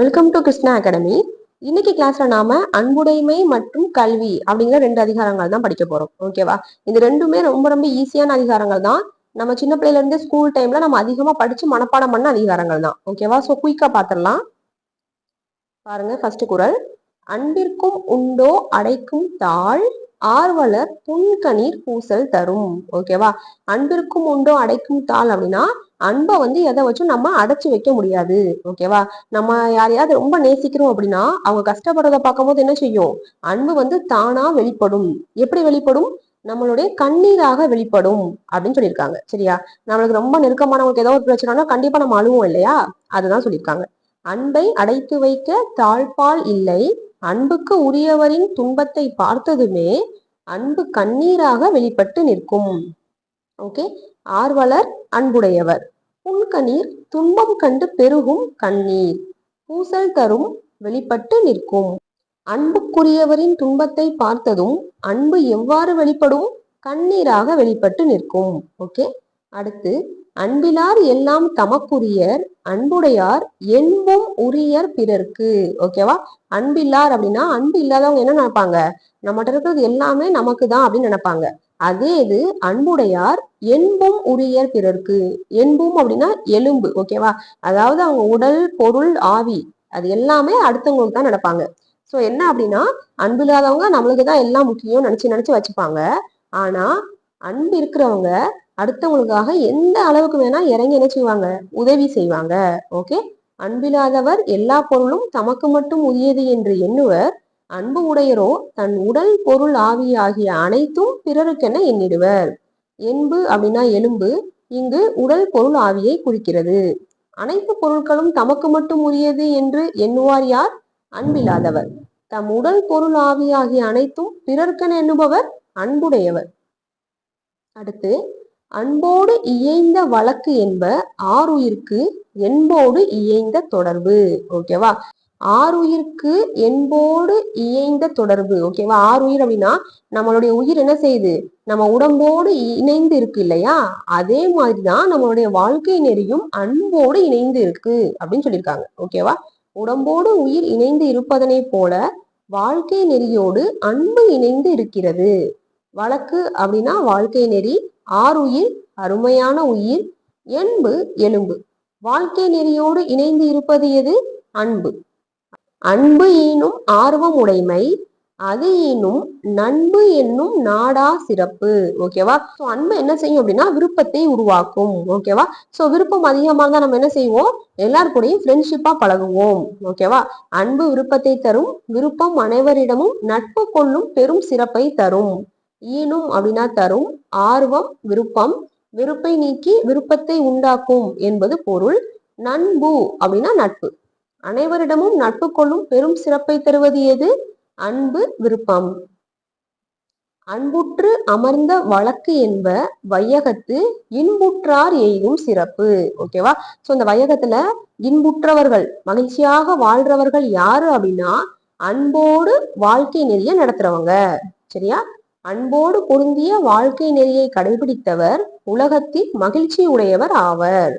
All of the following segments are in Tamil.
வெல்கம் டு கிருஷ்ணா அகாடமி இன்னைக்கு கிளாஸ்ல நாம அன்புடைமை மற்றும் கல்வி அப்படிங்கிற ரெண்டு அதிகாரங்கள் தான் படிக்க போறோம். ஓகேவா இது ரெண்டுமே ரொம்ப ரொம்ப ஈஸியான அதிகாரங்கள் தான். நம்ம சின்ன பிள்ளைல இருந்து ஸ்கூல் டைம்ல நம்ம அதிகமா படிச்சு மனப்பாடம் பண்ண அதிகாரங்கள் தான். ஓகேவா சோ குயிக்கா பாத்திரலாம். பாருங்க ஃபர்ஸ்ட் குரல். அன்பிற்கும் உண்டோ அடைக்கும் தாழ் ஆர்வலர் புன்கணீர் பூசல் தரும். ஓகேவா அன்பிற்கும் உண்டோ அடைக்கும் தாள் அப்படின்னா அன்பை வந்து எதை வச்சும் நம்ம அடைச்சி வைக்க முடியாது. ஓகேவா நம்ம யாரையாவது ரொம்ப நேசிக்கிறோம் அப்படின்னா அவங்க கஷ்டப்படுறத பார்க்கும்போது என்ன செய்யும்? அன்பு வந்து தானா வெளிப்படும். எப்படி வெளிப்படும்? நம்மளுடைய கண்ணீராக வெளிப்படும் அப்படின்னு சொல்லியிருக்காங்க. சரியா? நம்மளுக்கு ரொம்ப நெருக்கமானவங்களுக்கு ஏதோ ஒரு பிரச்சனைனா கண்டிப்பா நம்ம அழுவோம் இல்லையா? அதுதான் சொல்லியிருக்காங்க. அன்பை அடைத்து வைக்க தாழ்பால் இல்லை. அன்புக்கு உரியவரின் துன்பத்தை பார்த்ததுமே அன்பு கண்ணீராக வெளிப்பட்டு நிற்கும். ஓகே? ஆர்வலர் அன்புடையவர். புன்கண்ணீர் துன்பம் கண்டு பெருகும் கண்ணீர். பூசல் தரும் வெளிப்பட்டு நிற்கும். அன்புக்குரியவரின் துன்பத்தை பார்த்ததும் அன்பு எவ்வாறு வெளிப்படும்? கண்ணீராக வெளிப்பட்டு நிற்கும். ஓகே? அடுத்து அன்பிலார் எல்லாம் தமக்குரியர் அன்புடையார் என்பும் உரியர் பிறர்க்கு. ஓகேவா அன்பில்லார் அப்படின்னா அன்பு இல்லாதவங்க என்ன நினைப்பாங்க? நம்மகிட்ட இருக்கிறது எல்லாமே நமக்கு தான் அப்படின்னு நினைப்பாங்க. அதே இது அன்புடையார் என்பும் உரியர் பிறர்க்கு. என்பும் அப்படின்னா எலும்பு. ஓகேவா அதாவது அவங்க உடல் பொருள் ஆவி அது எல்லாமே அடுத்தவங்களுக்கு தான் நடப்பாங்க சோ என்ன அப்படின்னா அன்பு இல்லாதவங்க நம்மளுக்கு தான் எல்லாம் முக்கியம் நினைச்சு நினைச்சு வச்சுப்பாங்க. ஆனா அன்பு இருக்கிறவங்க அடுத்தவங்களுக்காக எந்த அளவுக்கு வேணா இறங்கி என்ன செய்வாங்க? உதவி செய்வாங்க. ஓகே அன்பில்லாதவர் எல்லா பொருளும் தமக்கு மட்டும் உரியது என்று எண்ணுவர். அன்பு உடையரோ தன் உடல் பொருள் ஆவி ஆகிய அனைத்தும் பிறருக்கென எண்ணிடுவர். என்பு அப்படின்னா எலும்பு. இங்கு உடல் பொருள் ஆவியை குறிக்கிறது. அனைத்து பொருட்களும் தமக்கு மட்டும் உரியது என்று எண்ணுவார் யார்? அன்பில்லாதவர். தம் உடல் பொருள் ஆவி ஆகிய அனைத்தும் பிறர்க்கென எண்ணுபவர் அன்புடையவர். அடுத்து அன்போடு இயைந்த வழக்கு என்ப ஆறுயிர்க்கு என்போடு இயைந்த தொடர்பு. ஓகேவா? ஆறுயிர்க்கு என்போடு இயைந்த தொடர்பு. ஓகேவா? ஆறு உயிர் அப்படின்னா நம்மளுடைய உயிர் என்ன செய்யுது? நம்ம உடம்போடு இணைந்து இருக்கு இல்லையா? அதே மாதிரிதான் நம்மளுடைய வாழ்க்கை நெறியும் அன்போடு இணைந்து இருக்கு அப்படின்னு சொல்லியிருக்காங்க. ஓகேவா? உடம்போடு உயிர் இணைந்து இருப்பதனை போல வாழ்க்கை நெறியோடு அன்பு இணைந்து இருக்கிறது. வழக்கு அப்படின்னா வாழ்க்கை நெறி ஆறுயிர் அருமையான உயிர் என்பு எலும்பு. வாழ்க்கை நெறியோடு இணைந்து இருப்பது எது? அன்பு. அன்பு ஈனும் ஆர்வம் உடைமை அது ஈனும் நண்பு என்னும் நாடா சிறப்பு. ஓகேவா சோ அன்பு என்ன செய்யும் அப்படின்னா விருப்பத்தை உருவாக்கும். ஓகேவா சோ விருப்பம் அதிகமாக தான் நம்ம என்ன செய்வோம்? எல்லார் கூடயும் ஃப்ரெண்ட்ஷிப்பா பழகுவோம். ஓகேவா அன்பு விருப்பத்தை தரும் விருப்பம் அனைவரிடமும் நட்பு கொள்ளும் பெரும் சிறப்பை தரும். ஈனும் அப்படின்னா தரும் ஆர்வம் விருப்பம் வெறுப்பை நீக்கி விருப்பத்தை உண்டாக்கும் என்பது பொருள். நண்பு அப்படின்னா நட்பு. அனைவரிடமும் நட்பு கொள்ளும் பெரும் சிறப்பை தருவது எது? அன்பு விருப்பம். அன்புற்று அமர்ந்த வழக்கு என்ப வையகத்து இன்புற்றார் எய்தும் சிறப்பு. ஓகேவா? சோ இந்த வையகத்துல இன்புற்றவர்கள் மகிழ்ச்சியாக வாழ்றவர்கள் யாரு அப்படின்னா அன்போடு வாழ்க்கை நெறிய நடத்துறவங்க. சரியா? அன்போடு பொருந்திய வாழ்க்கை நெறியை கடைபிடித்தவர் உலகத்தில் மகிழ்ச்சி உடையவர் ஆவர்.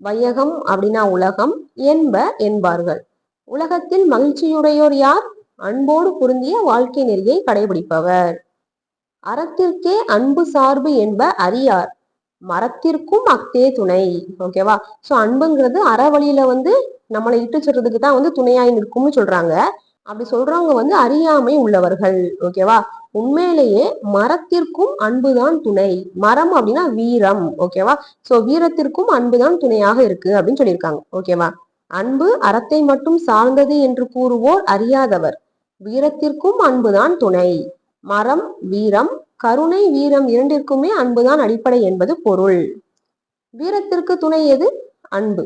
வையகம் அப்படின்னா உலகம் என்ப என்பார்கள். உலகத்தில் மகிழ்ச்சியுடையோர் யார்? அன்போடு பொருந்திய வாழ்க்கை நெறியை கடைபிடிப்பவர். அறத்திற்கே அன்பு சார்பு என்ப அறியார் மரத்திற்கும் அக்தே துணை ஓகேவா சோ அன்புங்கிறது அற வழியில வந்து நம்மளை இட்டு சொல்றதுக்கு தான் வந்து துணையாய் நிற்கும்னு சொல்றாங்க. அப்படி சொல்றவங்க வந்து அறியாமை உள்ளவர்கள் ஓகேவா உண்மையிலேயே மரத்திற்கும் அன்புதான் துணை. மரம் அப்படின்னா வீரம் ஓகேவா சோ வீரத்திற்கும் அன்புதான் துணையாக இருக்கு அப்படின்னு சொல்லியிருக்காங்க ஓகேவா அன்பு அறத்தை மட்டும் சார்ந்தது என்று கூறுவோர் அறியாதவர். வீரத்திற்கும் அன்புதான் துணை. மரம் வீரம் கருணை வீரம் இரண்டிற்குமே அன்புதான் அடிப்படை என்பது பொருள். வீரத்திற்கு துணை எது? அன்பு.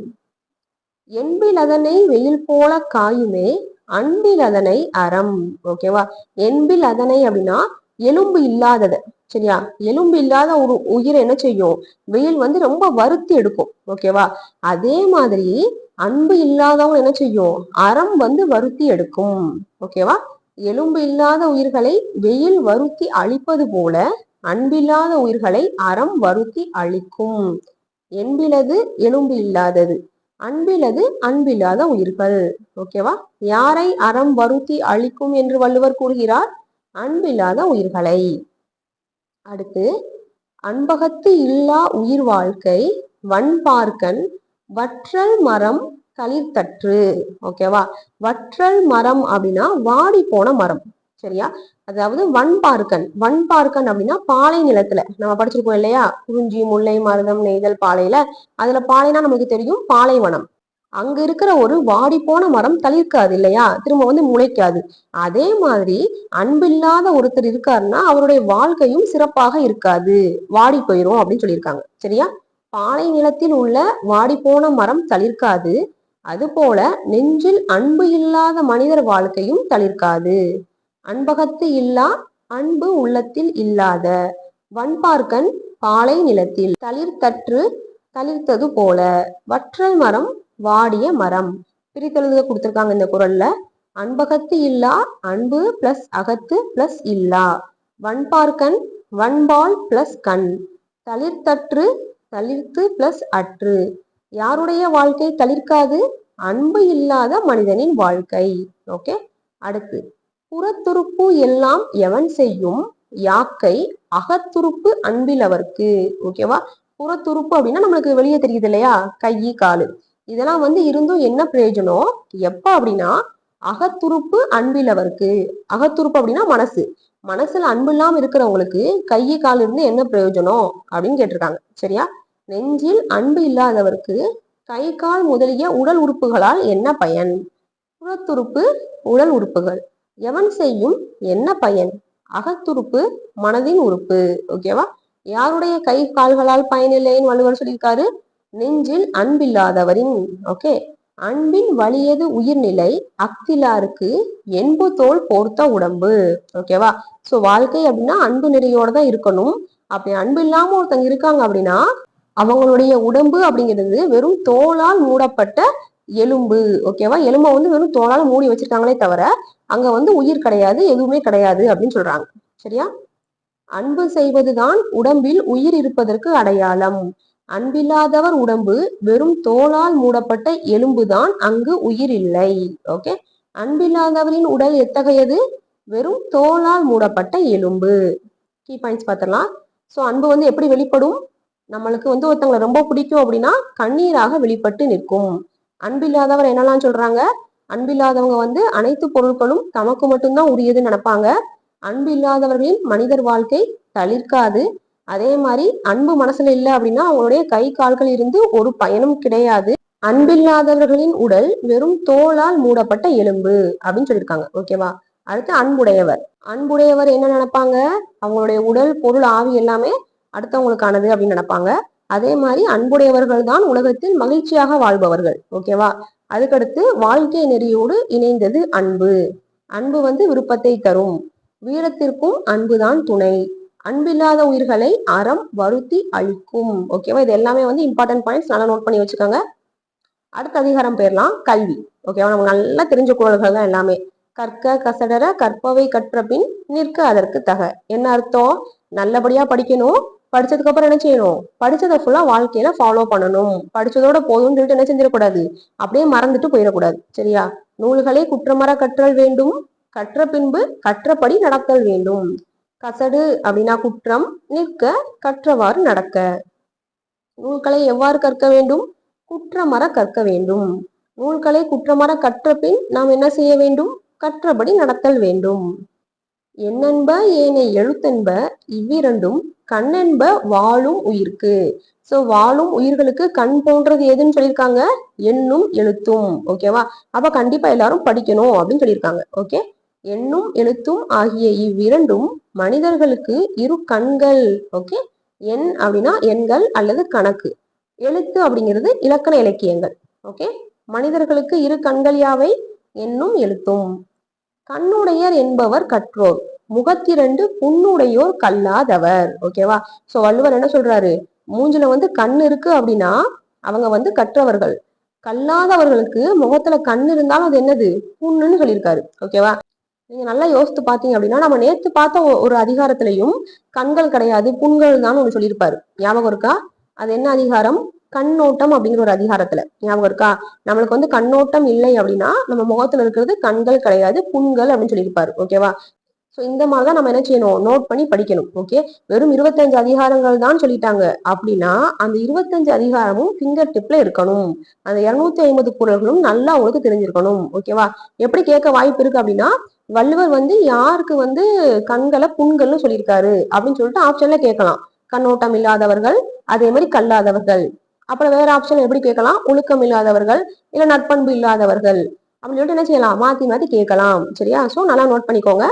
என்பில் அதனை வெயில் போல காயுமே அன்பில் அதனை அறம். ஓகேவா என்பில் அதனை அப்படின்னா எலும்பு இல்லாதது. சரியா? எலும்பு இல்லாத ஒரு உயிரை என்ன செய்யும்? வெயில் வந்து ரொம்ப வருத்தி எடுக்கும். ஓகேவா அதே மாதிரி அன்பு இல்லாதவங்க என்ன செய்யும்? அறம் வந்து வருத்தி எடுக்கும். ஓகேவா எலும்பு இல்லாத உயிர்களை வெயில் வருத்தி அழிப்பது போல அன்பில்லாத உயிர்களை அறம் வருத்தி அழிக்கும். என்பிலது எலும்பு இல்லாதது. அன்பிலது அன்பில்லாத உயிர்கள். ஓகேவா யாரை அறம் வருத்தி அழிக்கும் என்று வள்ளுவர் கூறுகிறார்? அன்பில்லாத உயிர்களை. அடுத்து அன்பகத்து இல்லா உயிர் வாழ்க்கை வன்பார்க்கன் வற்றல் மரம் தளிர்த்தற்று ஓகேவா வற்றல் மரம் அப்படின்னா வாடி போன மரம். சரியா? அதாவது வன்பார்க்கன் வன்பார்க்கன் அப்படின்னா பாலை நிலத்துல. நம்ம படிச்சிருக்கோம் இல்லையா? குறிஞ்சி முல்லை மருதம் நெய்தல் பாலையில. அதுல பாலைனா நமக்கு தெரியும் பாலைவனம் அங்க இருக்கிற ஒரு வாடி போன மரம் தளிர்க்காது இல்லையா? திரும்ப வந்து முளைக்காது. அதே மாதிரி அன்பில்லாத ஒருத்தர் இருக்காருன்னா அவருடைய வாழ்க்கையும் சிறப்பாக இருக்காது. வாடி போயிரும் அப்படின்னு சொல்லியிருக்காங்க. சரியா? பாலை நிலத்தில் உள்ள வாடி போன மரம் தளிர்க்காது. அதுபோல நெஞ்சில் அன்பு இல்லாத மனிதர் வாழ்க்கையும் தளிர்க்காது. அன்பகத்து இல்லா அன்பு உள்ளத்தில் இல்லாத. வன்பார்க்கன் பாலை நிலத்தில் தளிர்த்தற்று தளிர்த்தது போல. வற்றல் மரம் வாடிய மரம். பிரித்தெழுத கொடுத்துருக்காங்க இந்த குரல்ல. அன்பகத்து இல்லா அன்பு பிளஸ் அகத்து பிளஸ் இல்லா. வன்பார்க்கன் வன்பால் பிளஸ் கண். தளிர்த்தற்று தளிர்த்து பிளஸ் அற்று. யாருடைய வாழ்க்கை தளிர்க்காது? அன்பு இல்லாத மனிதனின் வாழ்க்கை. ஓகே? அடுத்து. புறத்துறுப்பு எல்லாம் எவன் செய்யும்? யாக்கை அகத்துறுப்பு அன்பிலவர்க்கு ஓகேவா புறத்துறுப்பு அப்படின்னா நம்மளுக்கு வெளியே தெரியுது இல்லையா? கை காலு. இதெல்லாம் வந்து இருந்தும் என்ன பிரயோஜனம்? எப்ப அப்படின்னா அகத்துறுப்பு அன்பிலவர்க்கு அகத்துறுப்பு அப்படின்னா மனசு. மனசுல அன்பு இல்லாம இருக்கிறவங்களுக்கு கையை கால் இருந்து என்ன பிரயோஜனம்? அப்படின்னு கேட்டிருக்காங்க. சரியா? நெஞ்சில் அன்பு இல்லாதவருக்கு கை கால் முதலிய உடல் உறுப்புகளால் என்ன பயன்? புறத்துறுப்பு உடல் உறுப்புகள். எவன் செய்யும் என்ன பயன்? அகத்துறுப்பு மனதின் உறுப்பு. ஓகேவா யாருடைய கை கால்களால் பயனில்லைன்னு வள்ளுவர் சொல்லியிருக்காரு? நெஞ்சில் அன்பில்லாதவரின். ஓகே அன்பின் வலியது உயிர்நிலை அக்திலாருக்கு என்பு தோல் போர்த்த உடம்பு. ஓகேவா சோ வாழ்க்கை அப்படின்னா அன்பு நிறையோட தான் இருக்கணும். அப்படி அன்பு இல்லாம ஒருத்தங்க இருக்காங்க அப்படின்னா அவங்களுடைய உடம்பு அப்படிங்கிறது வெறும் தோலால் மூடப்பட்ட எலும்பு ஓகேவா எலும்பை வந்து வெறும் தோலால் மூடி வச்சிருக்காங்களே தவிர அங்க வந்து உயிர் கிடையாது எதுவுமே கிடையாது அப்படின்னு சொல்றாங்க. சரியா? அன்பு செய்வதுதான் உடம்பில் உயிர் இருப்பதற்கு அடையாளம். அன்பில்லாதவர் உடம்பு வெறும் தோலால் மூடப்பட்ட எலும்புதான் அங்கு உயிர் இல்லை. ஓகே அன்பில்லாதவரின் உடல் எத்தகையது? வெறும் தோலால் மூடப்பட்ட எலும்பு. கீ பாயிண்ட்ஸ் பார்த்துடலாம். ஸோ அன்பு வந்து எப்படி வெளிப்படும்? நம்மளுக்கு வந்து ஒருத்தவங்களை ரொம்ப பிடிக்கும் அப்படின்னா கண்ணீராக வெளிப்பட்டு நிற்கும். அன்பில்லாதவர் என்னெல்லாம் சொல்றாங்க? அன்பில்லாதவங்க வந்து அனைத்து பொருட்களும் தமக்கு மட்டும்தான் உரியதுன்னு நினைப்பாங்க. அன்பு இல்லாதவர்களின் மனிதர் வாழ்க்கை தளிர்க்காது. அதே மாதிரி அன்பு மனசுல இல்லை அப்படின்னா அவங்களுடைய கை கால்கள் இருந்து ஒரு பயனும் கிடையாது. அன்பில்லாதவர்களின் உடல் வெறும் தோலால் மூடப்பட்ட எலும்பு அப்படின்னு சொல்லியிருக்காங்க. ஓகேவா அடுத்து அன்புடையவர். அன்புடையவர் என்ன நினைப்பாங்க? அவங்களுடைய உடல் பொருள் ஆவி எல்லாமே அடுத்தவங்களுக்கானது அப்படின்னு நினைப்பாங்க. அதே மாதிரி அன்புடையவர்கள் தான் உலகத்தில் மகிழ்ச்சியாக வாழ்பவர்கள். ஓகேவா அதுக்கடுத்து வாழ்க்கை நெறியோடு இணைந்தது அன்பு. அன்பு வந்து விருப்பத்தை தரும். வீரத்திற்கும் அன்புதான் துணை. அன்பில்லாத உயிர்களை அறம் வருத்தி அழிக்கும். ஓகேவா இது எல்லாமே வந்து இம்பார்ட்டன்ட் பாயிண்ட்ஸ் நல்லா நோட் பண்ணி வச்சுக்கோங்க. அடுத்த அதிகாரம் பேர்லாம் கல்வி. ஓகேவா நமக்கு நல்லா தெரிஞ்ச குரல்கள் தான் எல்லாமே. கற்க கசடர கற்பவை கற்ற பின் நிற்க அதற்கு தக. என்ன அர்த்தம்? நல்லபடியா படிக்கணும். படிச்சதுக்கு அப்புறம் என்ன செய்யணும்? படிச்சதை ஃபுல்லா வாழ்க்கையில ஃபாலோ பண்ணணும். படிச்சதோட போதும்னு சொல்லிட்டு என்ன செஞ்சிடக்கூடாது? அப்படியே மறந்துட்டு போயிடக்கூடாது. சரியா? நூல்களை குற்றமற கற்றல் வேண்டும். கற்ற பின்பு கற்றபடி நடத்தல் வேண்டும். கசடு அப்படின்னா குற்றம். நிற்க கற்றவாறு நடக்க. நூல்களை எவ்வாறு கற்க வேண்டும்? குற்றமர கற்க வேண்டும். நூல்களை குற்றமற கற்ற பின் நாம் என்ன செய்ய வேண்டும்? கற்றபடி நடத்தல் வேண்டும். என்னென்ப ஏனை எழுத்தென்ப இவ்விரண்டும் கண்ணென்ப வாழும் உயிர்க்கு. சோ வாழும் உயிர்களுக்கு கண் போன்றது எதுன்னு சொல்லியிருக்காங்க? எண்ணும் எழுத்தும். ஓகேவா அப்ப கண்டிப்பா எல்லாரும் படிக்கணும் அப்படின்னு சொல்லியிருக்காங்க. ஓகே எண்ணும் எழுத்தும் ஆகிய இவ்விரண்டும் மனிதர்களுக்கு இரு கண்கள். ஓகே எண் அப்படின்னா எண்கள் அல்லது கணக்கு. எழுத்து அப்படிங்கிறது இலக்கண இலக்கியங்கள். ஓகே மனிதர்களுக்கு இரு கண்கள் யாவை? எண்ணும் எழுத்தும். கண்ணுடையர் என்பவர் கற்றோர். முகத்திரண்டு புண்ணுடையோர் கல்லாதவர் ஓகேவா சோ வள்ளுவர் என்ன சொல்றாரு? மூஞ்சில வந்து கண் இருக்கு அப்படின்னா அவங்க வந்து கற்றவர்கள். கல்லாதவர்களுக்கு முகத்துல கண் இருந்தாலும் அது என்னது? புண்ணுன்னு சொல்லியிருக்காரு. ஓகேவா நீங்க நல்லா யோசித்து பாத்தீங்க அப்படின்னா நம்ம நேத்து பார்த்த ஒரு அதிகாரத்திலையும் கண்கள் கிடையாது புண்கள் தான் ஒன்று சொல்லியிருப்பாரு. ஞாபகம் இருக்கா? அது என்ன அதிகாரம்? கண்ணோட்டம் அப்படிங்கிற ஒரு அதிகாரத்துல. ஞாபகம் இருக்கா? நம்மளுக்கு வந்து கண்ணோட்டம் இல்லை அப்படின்னா நம்ம முகத்துல இருக்கிறது கண்கள் கிடையாது புண்கள் அப்படின்னு சொல்லியிருப்பாரு. ஓகேவா ஸோ இந்த மாதிரி தான் நம்ம என்ன செய்யணும்? நோட் பண்ணி படிக்கணும் ஓகே வெறும் இருபத்தஞ்சு அதிகாரங்கள் தான் சொல்லிட்டாங்க. அப்படின்னா அந்த இருபத்தஞ்சு அதிகாரமும் ஃபிங்கர் டிப்ல இருக்கணும். அந்த இருநூத்தி ஐம்பது குரல்களும் நல்லா உங்களுக்கு தெரிஞ்சிருக்கணும் ஓகேவா எப்படி கேட்க வாய்ப்பு இருக்கு அப்படின்னா வள்ளுவர் வந்து யாருக்கு வந்து கண்களை புண்கள்னு சொல்லியிருக்காரு அப்படின்னு சொல்லிட்டு ஆப்ஷன்ல கேட்கலாம். கண்ணோட்டம் இல்லாதவர்கள் அதே மாதிரி கல்லாதவர்கள். அப்புறம் வேற ஆப்ஷன் எப்படி கேட்கலாம்? ஒழுக்கம் இல்லாதவர்கள் இல்லை நட்பண்பு இல்லாதவர்கள். அப்படின்னு சொல்லிட்டு என்ன செய்யலாம்? மாத்தி மாத்தி கேட்கலாம் சரியா? ஸோ நல்லா நோட் பண்ணிக்கோங்க.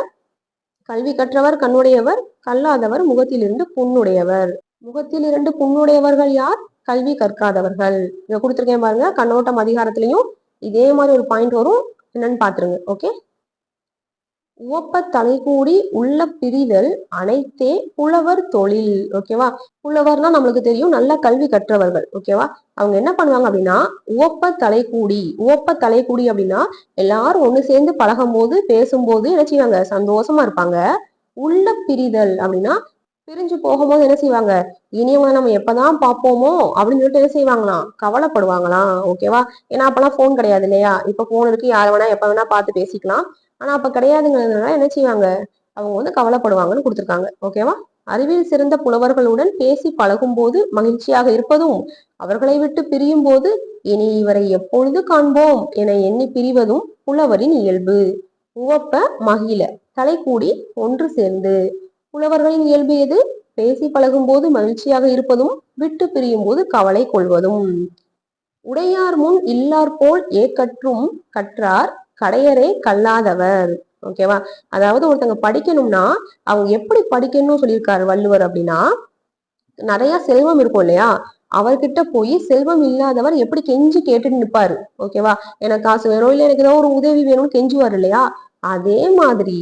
கல்வி கற்றவர் கண்ணுடையவர் கல்லாதவர் முகத்திலிருந்து புண்ணுடையவர். முகத்தில் இரண்டு புண்ணுடையவர்கள் யார்? கல்வி கற்காதவர்கள். இங்க கொடுத்துருக்கேன் பாருங்க கண்ணோட்டம் அதிகாரத்திலையும் இதே மாதிரி ஒரு பாயிண்ட் வரும். என்னன்னு பாத்துருங்க ஓகே உவப்ப தலைகூடி உள்ள பிரிதல் அனைத்தே புலவர் தொழில் ஓகேவா புலவர்னா நம்மளுக்கு தெரியும் நல்ல கல்வி கற்றவர்கள் ஓகேவா அவங்க என்ன பண்ணுவாங்க அப்படின்னா உவப்ப தலைக்கூடி உவப்ப தலைக்கூடி அப்படின்னா எல்லாரும் ஒண்ணு சேர்ந்து பழகும் போது பேசும்போது என்ன செய்வாங்க? சந்தோஷமா இருப்பாங்க. உள்ள பிரிதல் அப்படின்னா பிரிஞ்சு போகும்போது என்ன செய்வாங்க? இனியவங்க நம்ம எப்பதான் பார்ப்போமோ அப்படின்னு சொல்லிட்டு என்ன செய்வாங்களாம்? கவலைப்படுவாங்களாம் ஓகேவா ஏன்னா அப்பெல்லாம் போன் கிடையாது இல்லையா? இப்ப போன் இருக்கு யார வேணா எப்ப வேணா பார்த்து பேசிக்கலாம். ஆனா அப்ப கிடையாதுங்கிறதுனால என்ன செய்வாங்க? அவங்க வந்து கவலைப்படுவாங்கன்னு கொடுத்துருக்காங்க. ஓகேவா அறிவில் சிறந்த புலவர்களுடன் பேசி பழகும் போது மகிழ்ச்சியாக இருப்பதும் அவர்களை விட்டு பிரியும் போது இனி இவரை எப்பொழுது காண்போம் என எண்ணி பிரிவதும் புலவரின் இயல்பு. உவப்ப மகிழ தலை கூடி ஒன்று சேர்ந்து. புலவர்களின் இயல்பு எது? பேசி பழகும் போது மகிழ்ச்சியாக இருப்பதும் விட்டு பிரியும் போது கவலை கொள்வதும். உடையார் முன் இல்லார் போல் ஏக்கற்றும் கற்றார் கடையரே கல்லாதவர். ஓகேவா அதாவது ஒருத்தங்க படிக்கணும்னா அவங்க எப்படி படிக்கணும்னு சொல்லியிருக்காரு வள்ளுவர் அப்படின்னா நிறைய செல்வம் இருக்கும் இல்லையா? அவர்கிட்ட போய் செல்வம் இல்லாதவர் எப்படி கெஞ்சி கேட்டுட்டு நிற்பாரு ஓகேவா எனக்கு காசு வேணும் இல்லை எனக்கு ஏதோ ஒரு உதவி வேணும்னு கெஞ்சுவார் இல்லையா? அதே மாதிரி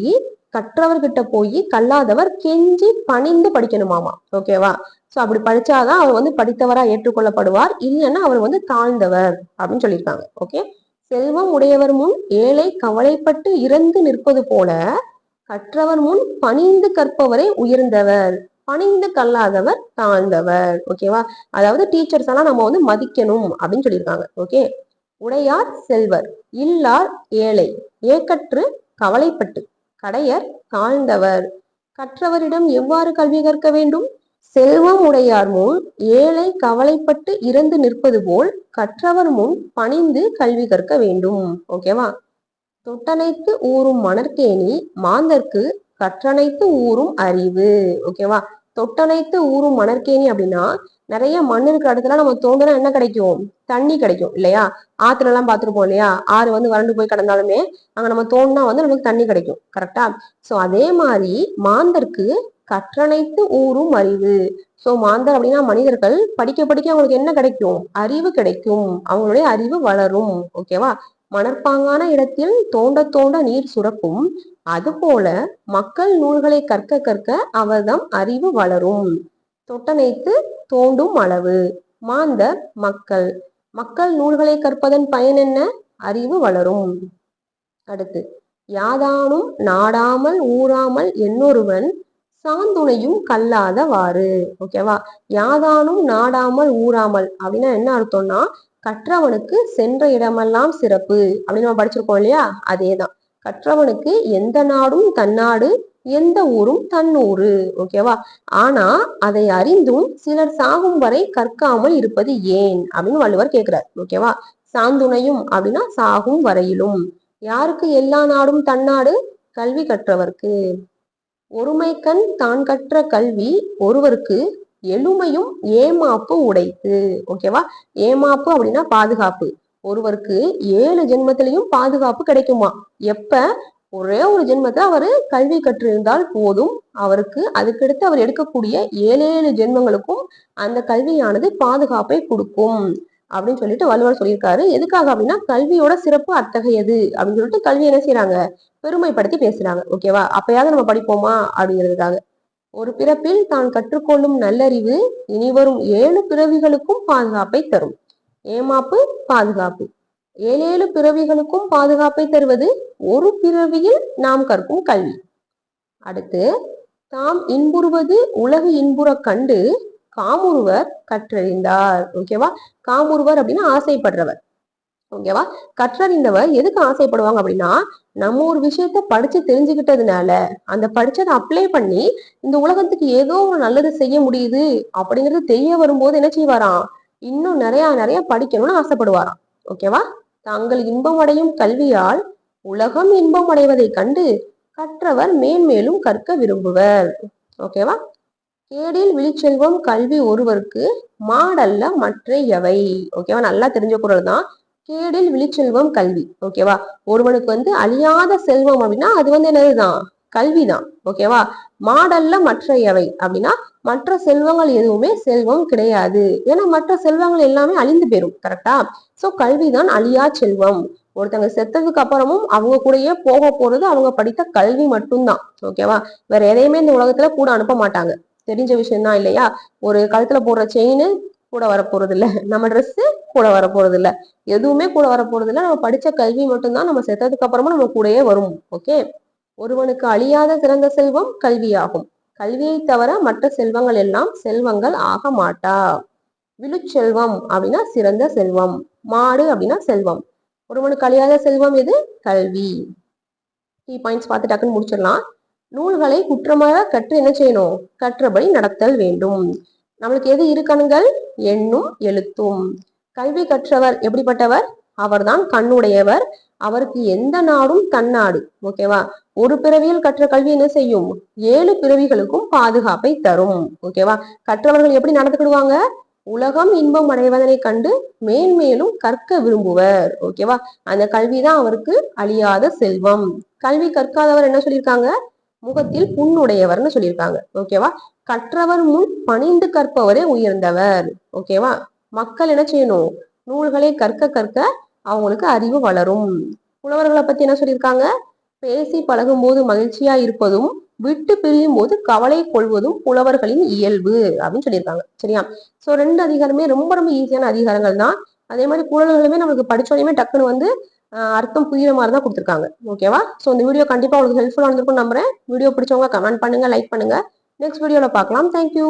கற்றவர்கிட்ட போய் கல்லாதவர் கெஞ்சி பணிந்து படிக்கணுமாமா? ஓகேவா சோ அப்படி படிச்சாதான் அவர் வந்து படித்தவரா ஏற்றுக்கொள்ளப்படுவார். இல்லைன்னா அவர் வந்து தாழ்ந்தவர் அப்படின்னு சொல்லியிருக்காங்க. ஓகே செல்வம் உடையவர் முன் ஏழை கவலைப்பட்டு இறந்து நிற்பது போல கற்றவர் முன் பணிந்து கற்பவரை உயர்ந்தவர். பணிந்து கல்லாதவர் தாழ்ந்தவர். ஓகேவா அதாவது டீச்சர்ஸ் எல்லாம் நம்ம வந்து மதிக்கணும் அப்படின்னு சொல்லியிருக்காங்க. ஓகே உடையார் செல்வர் இல்லார் ஏழை ஏக்கற்று கவலைப்பட்டு கடையர் தாழ்ந்தவர். கற்றவரிடம் எவ்வாறு கல்வி கற்க வேண்டும்? செல்வம் உடையார் முன் ஏழை கவலைப்பட்டு இறந்து நிற்பது போல் கற்றவர் முன் பணிந்து கல்வி கற்க வேண்டும். ஓகேவா? தொட்டனைத்து ஊறும் மணற்கேணி மாந்தர்க்கு கற்றனைத்து ஊறும் அறிவு. ஓகேவா? தொட்டனைத்து ஊறும் மணற்கேணி அப்படின்னா நிறைய மண் இருக்கிற இடத்துல நம்ம தோண்டினா என்ன கிடைக்கும்? தண்ணி கிடைக்கும் இல்லையா? ஆத்துல எல்லாம் பார்த்துருப்போம் இல்லையா? ஆறு வந்து வறண்டு போய் கிடந்தாலுமே அங்க நம்ம தோண்டினா வந்து நமக்கு தண்ணி கிடைக்கும் கரெக்டா சோ அதே மாதிரி மாந்தர்க்கு கற்றனைத்து ஊறும் அறிவு. சோ மாந்தர் அப்படின்னா மனிதர்கள் படிக்க படிக்க அவங்களுக்கு என்ன கிடைக்கும்? அறிவு கிடைக்கும். அவங்களுடைய அறிவு வளரும். ஓகேவா மணற்பாங்கான இடத்தில் தோண்ட தோண்ட நீர் சுரக்கும். அதுபோல மக்கள் நூல்களை கற்க கற்க அவர்தம் அறிவு வளரும். தொட்டனைத்து தோண்டும் அளவு. மாந்தர் மக்கள். மக்கள் நூல்களை கற்பதன் பயன் என்ன? அறிவு வளரும். அடுத்து யாதானும் நாடாமல் ஊறாமல் என்னொருவன் சாந்துணையும் கல்லாதவாறு. ஓகேவா யாதானும் நாடாமல் ஊறாமல். அப்படின்னா என்ன அர்த்தம்னா கற்றவனுக்கு சென்ற இடமெல்லாம் சிறப்பு. அப்படின்னு நம்ம படிச்சிருக்கோம் இல்லையா? அதேதான். கற்றவனுக்கு எந்த நாடும் தன்னாடு எந்த ஊரும் தன்னூரு ஓகேவா ஆனா அதை அறிந்தும் சிலர் சாகும் வரை கற்காமல் இருப்பது ஏன்? அப்படின்னு வள்ளுவர் கேட்கிறார் ஓகேவா சாந்துணையும் அப்படின்னா சாகும் வரையிலும். யாருக்கு எல்லா நாடும் தன்னாடு? கல்வி கற்றவர்க்கு. ஒருமைக்கண் தான் கற்ற கல்வி ஒருவருக்கு எளிமையும் ஏமாப்பு உடைத்து. ஓகேவா ஏமாப்பு அப்படின்னா பாதுகாப்பு. ஒருவருக்கு ஏழு ஜென்மத்திலையும் பாதுகாப்பு கிடைக்குமா? எப்ப? ஒரே ஒரு ஜென்மத்தை அவரு கல்வி கற்றிருந்தால் போதும். அவருக்கு அதுக்கடுத்து அவர் எடுக்கக்கூடிய ஏழு ஏழு ஜென்மங்களுக்கும் அந்த கல்வியானது பாதுகாப்பை கொடுக்கும். அப்படின்னு சொல்லிட்டு வள்ளுவர் சொல்லியிருக்காரு. எதுக்காக அப்படின்னா கல்வியோட சிறப்பு அத்தகையது. அப்படின்னு சொல்லிட்டு கல்வி என்ன செய்யறாங்க பெருமைப்படுத்தி பேசுறாங்க. ஓகேவா அப்பயாவது நம்ம படிப்போமா? அப்படிங்கிறதுக்காக. ஒரு பிறப்பில் தான் கற்றுக்கொள்ளும் நல்லறிவு இனிவரும் ஏழு பிறவிகளுக்கும் பாதுகாப்பை தரும். ஏமாப்பு பாதுகாப்பு. ஏழேழு பிறவிகளுக்கும் பாதுகாப்பை தருவது ஒரு பிறவியில் நாம் கற்கும் கல்வி. அடுத்து தாம் இன்புறுவது உலக இன்புற கண்டு காமுருவர் கற்றறிந்தார். ஓகேவா காமுருவர் அப்படின்னா ஆசைப்படுறவர். ஓகேவா? கற்றறிந்தவர் எதுக்கு ஆசைப்படுவாங்க அப்படின்னா நம்ம ஒரு விஷயத்த படிச்சு தெரிஞ்சுக்கிட்டதுனால அந்த படிச்சதை அப்ளை பண்ணி இந்த உலகத்துக்கு ஏதோ ஒரு நல்லது செய்ய முடியுது அப்படிங்கிறது தெரிய வரும்போது என்ன செய்வாராம்? இன்னும் நிறைய நிறைய படிக்கணும்னு ஆசைப்படுவாராம். ஓகேவா? தாங்கள் இன்பம் அடையும் கல்வியால் உலகம் இன்பம் அடைவதை கண்டு கற்றவர் மேன்மேலும் கற்க விரும்புவர். ஓகேவா? கேடில் விழிச்செல்வம் கல்வி ஒருவருக்கு மாடல்ல மற்ற எவை ஓகேவா? நல்லா தெரிஞ்ச குரல் தான். கேடில் விழிச்செல்வம் கல்வி. ஓகேவா ஒருவனுக்கு வந்து அழியாத செல்வம் அப்படின்னா அது வந்து என்னதுதான்? கல்விதான். ஓகேவா மாடல்ல மற்ற எவை? அப்படின்னா மற்ற செல்வங்கள் எதுவுமே செல்வம் கிடையாது. ஏன்னா மற்ற செல்வங்கள் எல்லாமே அழிந்து போயிரும். கரெக்டா சோ கல்விதான் அழியா செல்வம். ஒருத்தங்க செத்ததுக்கு அப்புறமும் அவங்க கூடயே போக போறது அவங்க படித்த கல்வி மட்டும்தான். ஓகேவா வேற எதையுமே இந்த உலகத்துல கூட அனுப்ப மாட்டாங்க. தெரிஞ்ச விஷயம் தான் இல்லையா? ஒரு கழுத்துல போடுற செயின் கூட வர போறது இல்ல நம்ம ட்ரெஸ்ஸு கூட வர போறது இல்ல எதுவுமே கூட வர இல்லை நம்ம படிச்ச கல்வி மட்டும்தான் நம்ம செத்ததுக்கு அப்புறமா நம்ம கூடயே வரும். ஓகே? ஒருவனுக்கு அழியாத சிறந்த செல்வம் கல்வியாகும். கல்வியை தவிர மற்ற செல்வங்கள் எல்லாம் செல்வங்கள் ஆக மாட்டா. விழுச்செல்வம் அப்படின்னா சிறந்த செல்வம். மாடு அப்படின்னா செல்வம். ஒருவனுக்கு அழியாத செல்வம் எது? கல்வி. கீ பாயிண்ட்ஸ் பார்த்து டக்குன்னு முடிச்சிடலாம். நூல்களை குற்றமாக கற்று என்ன செய்யணும்? கற்றபடி நடத்தல் வேண்டும். நம்மளுக்கு எது இருக்கணுங்கள்? எண்ணும் எழுத்தும். கல்வி கற்றவர் எப்படிப்பட்டவர்? அவர்தான் கண்ணுடையவர். அவருக்கு எந்த நாடும் தன்னாடு. ஓகேவா ஒரு பிறவியில் கற்ற கல்வி என்ன செய்யும்? ஏழு பிறவிகளுக்கும் பாதுகாப்பை தரும். ஓகேவா கற்றவர்கள் எப்படி நடந்துக்கிடுவாங்க? உலகம் இன்பம் அடைவதனை கண்டு மேன்மேலும் கற்க விரும்புவர். ஓகேவா அந்த கல்விதான் அவருக்கு அழியாத செல்வம். கல்வி கற்காதவர் என்ன சொல்லியிருக்காங்க? முகத்தில் புண்ணுடையவர்னு சொல்லியிருக்காங்க. ஓகேவா கற்றவர் முன் பணிந்து கற்பவரே உயர்ந்தவர். ஓகேவா மக்கள் என்ன செய்யணும்? நூல்களை கற்க கற்க அவங்களுக்கு அறிவு வளரும். புலவர்களை பத்தி என்ன சொல்லியிருக்காங்க? பேசி பழகும் போது மகிழ்ச்சியா இருப்பதும் விட்டு பிரியும் போது கவலை கொள்வதும் புலவர்களின் இயல்பு அப்படின்னு சொல்லியிருக்காங்க. சரியா? சோ ரெண்டு அதிகாரமே ரொம்ப ரொம்ப ஈஸியான அதிகாரங்கள் தான் அதே மாதிரி குரல்களுமே நமக்கு படிச்சோடையுமே டக்குன்னு வந்து அர்த்தம் புரியுற மாதிரி தான் கொடுத்துருக்காங்க. ஓகேவா ஸோ இந்த வீடியோ கண்டிப்பாக உங்களுக்கு ஹெல்ப்ஃபுல்லாக இருந்திருக்கும் நம்புறேன். வீடியோ பிடிச்சவங்க கமெண்ட் பண்ணுங்க லைக் பண்ணுங்க. நெக்ஸ்ட் வீடியோவில் பார்க்கலாம். தேங்க்யூ